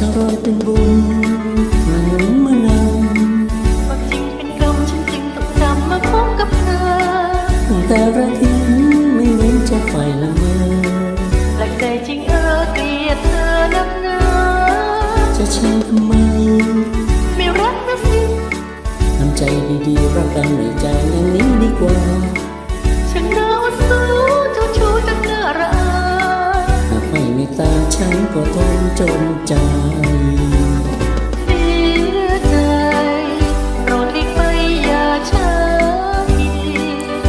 เป็นบุญมันหนุนมานความจริงเป็นกรรมฉันจึงต้องจำมาพบกับเธอำแต่ระทิ้งไม่เว้นจะไฟละเมอแปลกใจจริงเออเกลียดเธอนักหนาจะเชื่อทำไมไม่ ช้าที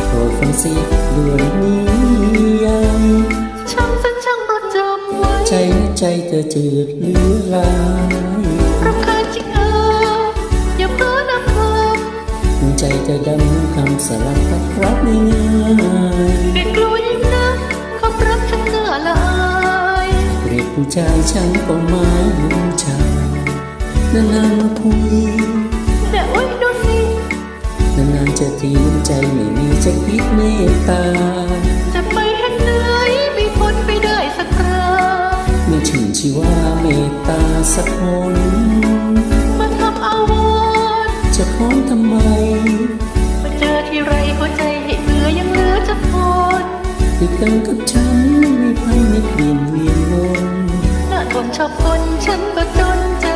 โปรดฟังเสียงด่วนนี้ยังช่างฉันช่างประจำไว้ใจใจเธอจืดเลือลายรำคาญจริงเอออย่าเพ้อนำคำใจเธอดำคำสลับพัดรักง่าย ๆเปรียบผู้ชายฉันก็หมายผู้ชายนานๆมาคุยแต่โอ๊ยดูสินานๆจะทีน้ำใจไม่มีจะคิดเมตตา จะไปแห่งไหนไม่พ้นไปได้สักคราไม่ถึงชีว่าเมตตาสักคนมาทำอาวรณ์จะค้อนทำไมมาเจอที่ไรหัวใจให้เบื่อยังเหลือจะทนที่กันกับฉัน อบคนฉันก็จนใจ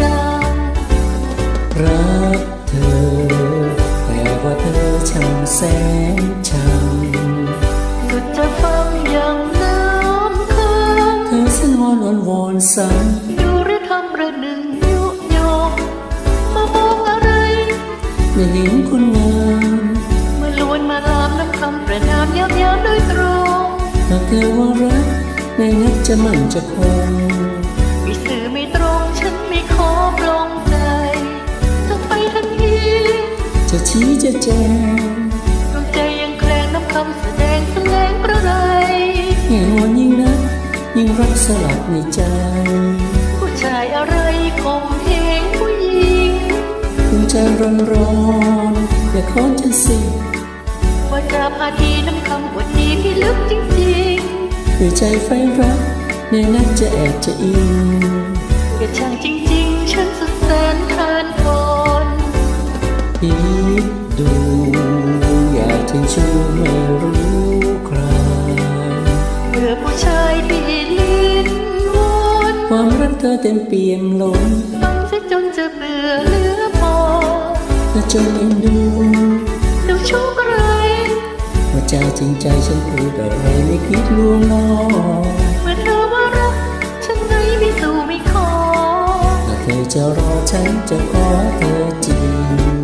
จังรักเธอ แต่ว่าเธอช่างแสนช่างสุดจะฟังอย่างน้ำค้างเธอสันวอนวอนวอนสั่งดูหรือทำประหนึ่งยุยงมามองอะไรไม่เห็นคุณงามเมื่อลวนมาลามน้ำคำประนามย้ำย้ำโดยตรงหากเธอว่ารักในนักจะมั่นจะคง จะชี้จะแจงดวงใจยังแคลงน้ำคำแสดงแสลงประไรแง่งอนยิ่งนักยิ่งรักสลักในใจ ผู้ชายอะไรคมเหงผู้หญิงคุณใจร้อนร้อนอย่าค้อนฉันสิว่าจะพาทีน้ำคำว่าทีที่ลึกจริงด้วยใจไฟรักในนักจะแอบจะอิงๆแต่ช่างจริง ความรักเธอเต็มเปี่ยมล้นฟังเสียจนจะเบื่อเหลือพอและจนเอ็นดูดูชู้อะไรว่าใจจริงใจฉันพูดอะไรไม่คิดลวงล้อเมื่อเธอว่ารัก ฉันไงไม่สู้ไม่ขอถ้าเธอจะรอฉันจะขอเธอจริง